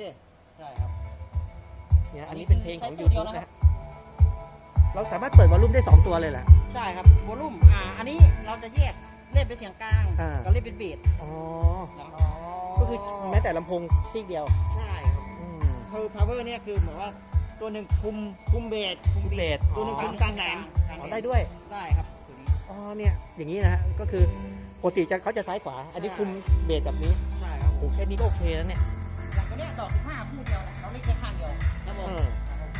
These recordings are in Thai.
เคใช่ครับ เนี่ยอัอันนนี้นี้เป็นเพลงของใช้ตัวเดียว YouTube นะนะฮะเราสามารถเปิดวอลลุ่มได้ 2 ตัวเลยแหละ ใช่ครับวอลลุ่มอ่าอันนี้เราจะแยกเล่นเป็นเสียงกลางอ่า กับเล่นเป็นเบสอ๋อ นะครับก็คือแม้แต่ลำโพงซีกเดียวใช่ครับอืมคือ power เนี่ยคือเหมือนว่าตัวหนึ่งคุมคุมเบสคุมเบสตัวหนึ่งอ๋คุอมกลางแหลมอ๋อได้ด้วย ได้ครับตัวนี้อ๋อเนี่ยอย่างนี้นะฮะก็คือปกติจะเขาจะซ้ายขวา อันนี้ใช่คุมเบสแบบนี้ใช่ครับผโอ้มแค่นี้ก็โอเคแล้วเนี่ยอย่างตัว เนี้ยดอก15คู่เดียวนะเราเล่นแค่ข้างเดียวครับผมเออครับผม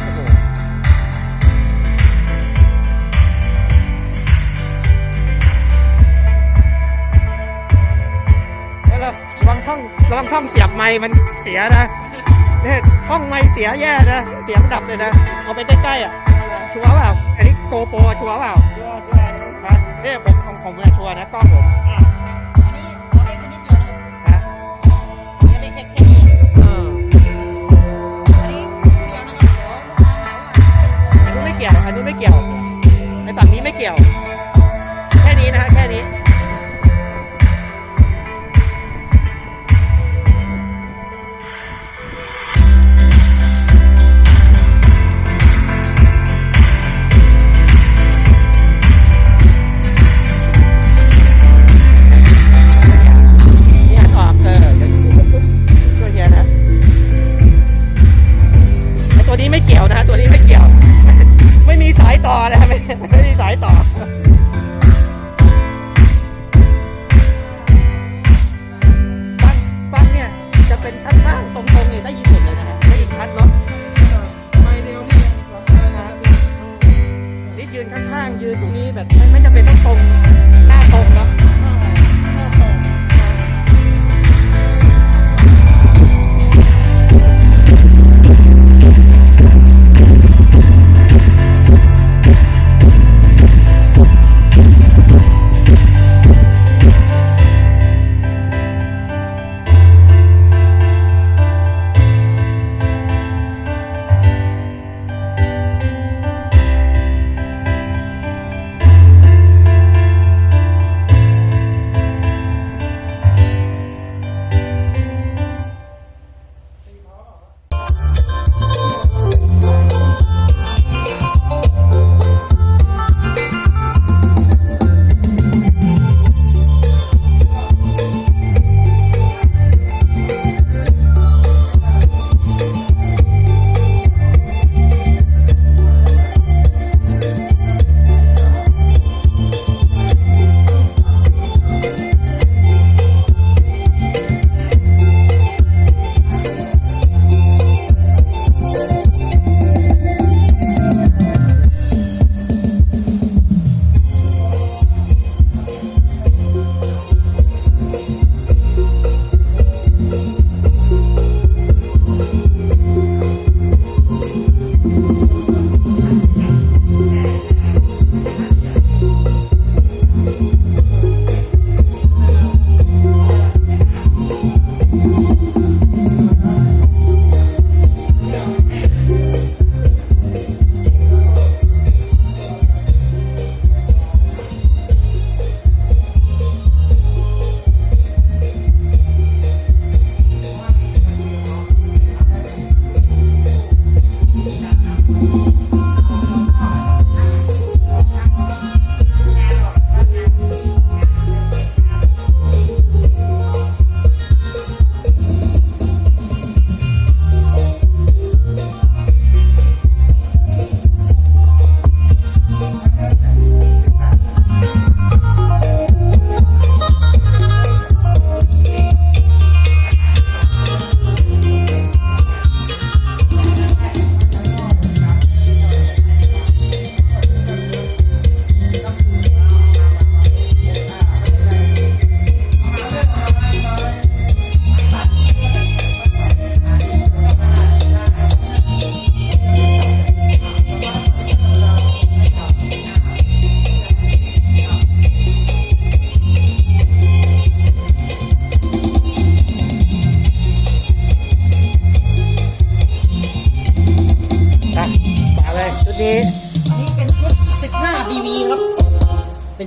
โอ้โหแล้วเราระวังช่องระวังช่องเสียบไม้มันเสียนะเนี่ยช่องไม้เสียแย่นะ เสียงดับเลยนะ เอาไปใกล้ๆอะ ชัวร์เปล่า อันนี้โกโปรชัวร์เปล่าชัวร์ชัวร์ฮะ เนี่ยผมของผมเนี่ชัวร์นะกล้องผม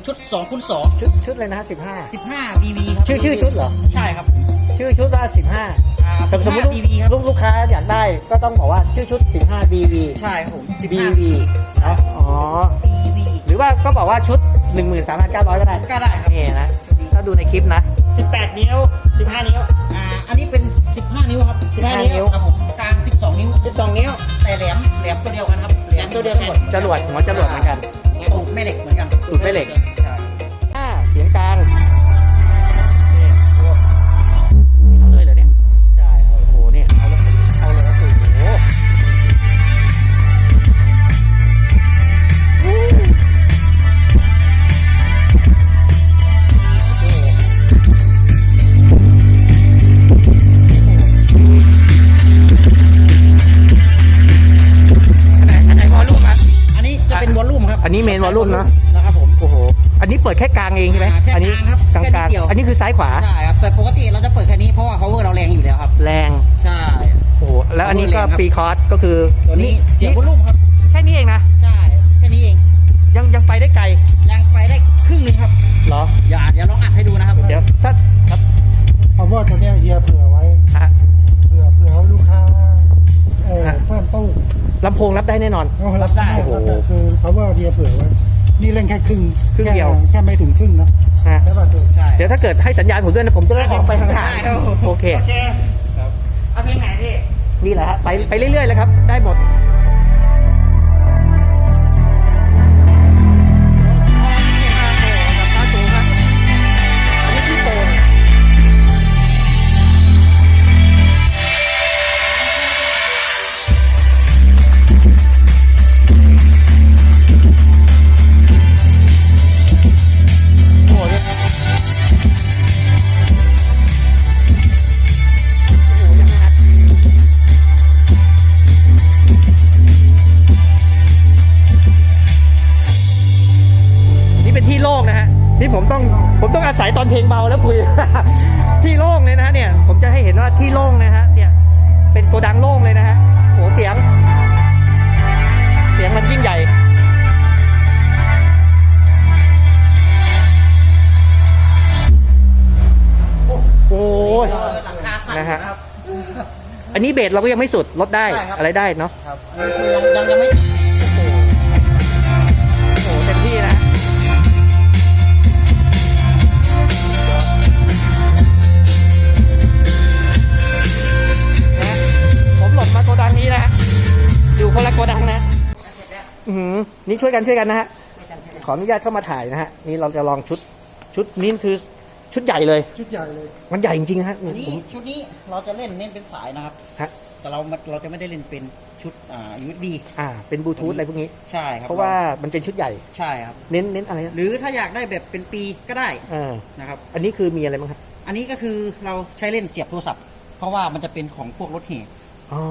ชุด2คูณชุดชุดเลยนะสิบห้า 2 15 BV ครับชื่อชื่อชุดเหรอ ใช่ครับชื่อชุดว่าสิบห้าอ่าสมมติ15 BV ครับลูกลูกค้าอยากได้ก็ต้องบอกว่าชื่อชุด15 BV ใช่ครับผม BV ใช่ อ๋อ BV หรือว่าก็บอกว่าชุด 13,900 ก็ได้ก็ได้ครับนี่นะถ้าดูในคลิปนะ 18 นิ้ว 15 นิ้ว อ่าอันนี้เป็น 15 นิ้วครับ15นิ้ว ครับผมกลาง 12 นิ้ว 12 นิ้วแต่แหลมแหลมตัวเดียวกันครับแหลมตัวเดียวกันจรวดหัวจรวดเหมือนกัน ตูดแม่เหล็กเหมือนกันตูดแม่เหล็กใช่อ่าเสียงกลางนี่โอ้เอาเลยเหรอเนี่ย ใช่ครับโอ้โหเนี่ย เอาเลยเอาเลยโอ้โหอันไหนอันไหนวอลลุ่มครับ อันนี้จะเป็นวอลลุ่มครับ อันนี้เมนวอลลุ่มเนอะ นนี้เปิดแค่กลางเองใช่ไหมอ่าแค่อันี้กลางครับกลางแค่กลางนิดเดียวอันนี้คือซ้ายขวาใช่ครับแต่ปกติเราจะเปิดแค่นี้เพราะว่า power เราแรงอยู่แล้วครับ แรงใช่ โอ้โหแล้วอันนี้ก็ Power แรงครับ ปีคอร์สก็คือตัวนี้เสียงวอลลุ่มครับ แค่นี้เองนะใช่ แค่นี้เอง ยังยังไปได้ไกลยังไปได้ครึ่งหนึงครับ เหรออย่าอย่าลองอัดให้ดูนะครับเดี๋ยวถ้าครับเพราะว่าตัวเนี้ยเฮียเผื่อไว้ อะเผื่อเผื่อว่าลูกค้าเออฮะเพิ่มตู้ลำโพงรับได้แน่นอนก็รับได้โอ้โหแต่คือเพราะว่าเฮียเผื่อไว้ นี่เล่นแค่ครึ่งครึ่งเดียว แค่แค่ไม่ถึงครึ่งนะฮะใช่ป่ะตัวใช่เดี๋ยวถ้าเกิดให้สัญญาณผมด้วยนะผมจะได้ออกไปห่างได้ครับๆโอเค โอเคครับเอาเพลงไหนพี่ นี่แหละฮะไปไปเรื่อยๆเลยครับ ได้หมด นะฮะนี่ผมต้องผมต้องอาศัยตอนเพลงเบาแล้วคุย ที่โล่งเลยนะฮะเนี่ย ผมจะให้เห็นว่าที่โล่งนะฮะเนี่ยเป็นโกดังโล่งเลยนะฮะโหเสียง เสียงมันยิ่งใหญ่โอ้ยหลังคาสั่นนะฮะนะครับ อันนี้เบสเราก็ยังไม่สุดลดได้ใช่ครับ อะไรได้เนาะ ครับอันนี้คือยังยังยังไม่ ดังนี้นะฮะอยู่คนละโกดังนะอือหือนี่ช่วยกันช่วยกันนะฮะขออนุญาตเข้ามาถ่ายนะฮะนี่เราจะลองชุดชุดนี้คือชุดใหญ่เลย ชุดใหญ่เลย มันใหญ่จริงๆนะฮะอันนี้ผมชุดนี้เราจะเล่นเน้นเป็นสายนะครับ ฮะแต่เราเราจะไม่ได้เล่นเป็นชุดอ่า USB อ่า เป็นบลูทูธอะไรพวกนี้ ใช่ครับเพราะว่ามันเป็นชุดใหญ่ใช่ครับ เน้นเน้นอะไรนะหรือถ้าอยากได้แบบเป็นปีก็ได้อ่านะครับ อันนี้คือมีอะไรบ้างครับ อันนี้ก็คือเราใช้เล่นเสียบโทรศัพท์ เพราะว่ามันจะเป็นของพวกรถแห่ อ๋อ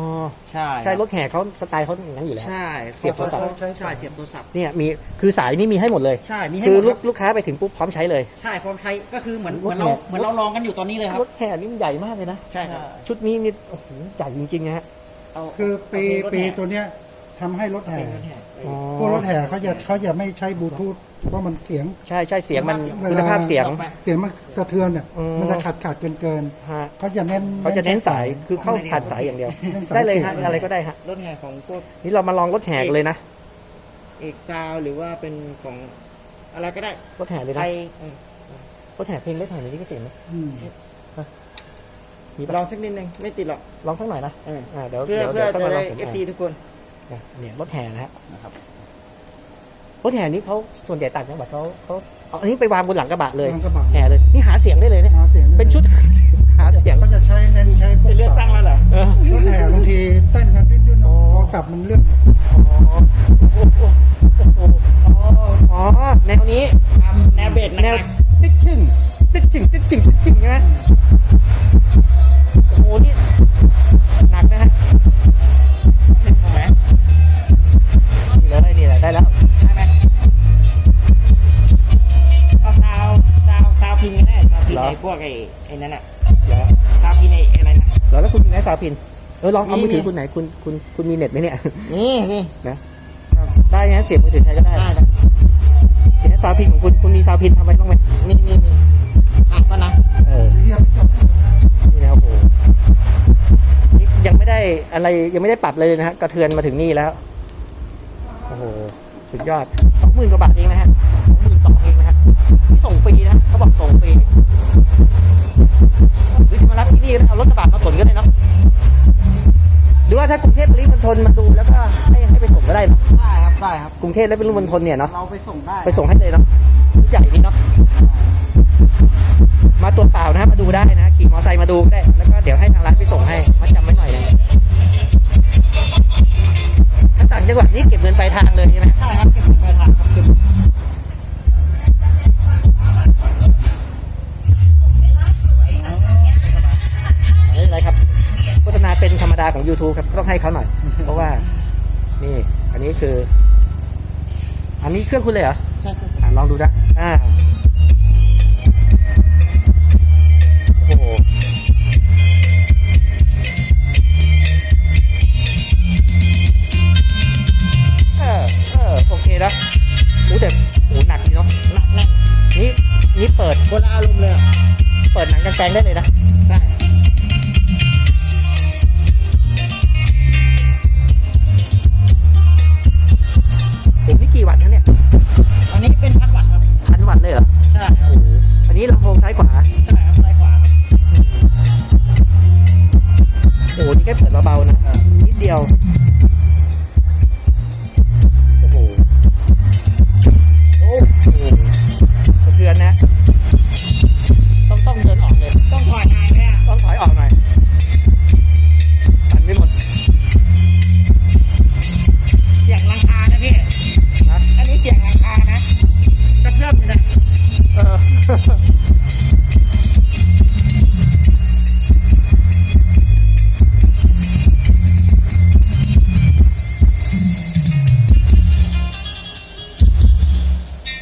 ใช่ใช่รถแห่เขาสไตล์เขาอย่างนั้นอยู่แล้ว ใช่เสียบโทรศัพท์ ใช่ใช่เสียบโทรศัพท์เนี่ยมีคือสายนี่มีให้หมดเลย ใช่มีให้คืหอมดลูคกรับลูกค้าไปถึงปุ๊บพร้อมใช้เลย ใช่พร้อมใช้ก็คือเหมือนรเหถมือนเราแห่ เหมือนเราลองกันอยู่ตอนนี้เลยครับ รถแห่นี่มันใหญ่มากเลยนะใช่ครับ ชุดนี้นี่โอ้โหใหญ่จริงๆนะฮะ เอาคือปีเอาเพลงรถปีแห่ ตัวเนี้ย ทำให้รถแห่อ๋อพวกรถแห่เขาจะเขาจะไม่ใช้บลูทูธเพราะมันเสียง ใช่ใช่เสียงมันเวลา คุณภาพเสียงเสียงมันสะเทือนเนี่ยอืม มันจะขัดขาดเกินเกินฮะเขาจะเน้น เขาจะเน้นสายคือเข้าผ่านสายอย่างเดียว เน้นสายได้เลยฮะเสียง อะไรก็ได้ฮะรถแห่ของพวกนี่เรามาลองรถแห่กันเลยนะเอกซาวหรือว่าเป็นของอะไรก็ได้รถแห่เลยไทนะยเออรถแห่เพลงรถแห่นี้ก็เสียงไหมอืมมีปะลองสักนิดนึงไม่ติดหรอกลองสักหน่อยนะเอออ่าเดี๋ยวเพื่อเดี๋ยวเพื่อดี๋ยวจะค่ยมาลได้งผม FC ทุกคนอะ เนี่ยรถแห่นะฮะนะครับรถแห่นี้เขาส่วนใหญ่ต่างจังหวัดเขาเขาเอาอันนี้ไปวางบนหลังกระบะเลยทางกระบะแห่เลย นี่หาเสียงได้เลยเนี่ยหาเสียงเป็นชุดหาเสียงหาเสียงเขาจะใช้เน้นใช้พวกเลือกตั้งแล้วเหรอเออรถแห่บางทีเต้นกันดิ้นๆอ๋อโทรศัพท์มันเลื่อนอ๋อแนวนี้แนวเบสแนวติ๊กชึ่ง ติ๊กชึ่งติ๊กชึ่งติ๊กชึ่งใช่ไหมโอ้โหนี่หนักนะฮะถูกไหมนี่เลยนี่แหละได้แล้วได้ไหมเอาซาวซาวซาวพินก็ได้ซาวพินไอ้พวกไอ้ไอ้นั่นอะเหรอซาวพินไอ้อะไรนะเหรอแล้วคุณมีไหนสาวพินเออลองเอามือถือคุณไหนคุณคุณคุณมีเน็ตไหมเนี่ยนี่นี่นะได้นเสียบมือถือใครก็ได้ได้แล้วเดี๋ยวซาวพินของคุณคุณมีซาวพินทำไว้บ้างไหมมีมีมี อะก็นะเออเรียบจบนี่นะโอ้โหนี่ยังไม่ได้อะไรยังไม่ได้ปรับเลยนะฮะกระเทือนมาถึงนี่แล้ว โอ้โห สุดยอดสองหมื่นกว่าบาทเองนะฮะสองหมื่นสองเองนะ ส่งฟรีนะเขาบอกส่งฟรีหรือจะมารับที่นี่ก็ได้เอารถกระบะมาขนก็ได้เนาะหรือว่าถ้ากรุงเทพปริมณฑลมาดูแล้วก็ให้ให้ไปส่งก็ได้เนอะได้ครับได้ครับกรุงเทพและปริมณฑลเนี่ยเนาะเราไปส่งได้ไปส่งให้เลยเนาะรุ่นใหญ่นี่เนาะมาตัวเปล่านะฮะมาดูได้นะขี่มอเตอร์ไซค์มาดูก็ได้แล้วก็เดี๋ยวให้ทางร้านไปส่งให้มาจำไว้หน่อย ต้องให้เขาหน่อย เพราะว่า นี่ อันนี้คือ อันนี้เครื่องคุณเลยเหรอใช่ครับอะลองดูนะอ่าโอ้โหเออเออโอเคนะโอ้แต่โหหนักดีเนาะหนักแน่นนี่นี่เปิดคนละอารมณ์เลยอะเปิดหนังกลางแปลงได้เลยนะ ค่เปิดเบาๆนะนิดเดียว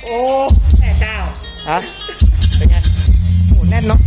โอ้แม่เจ้าฮะเป็นไงโหแน่นเนาะ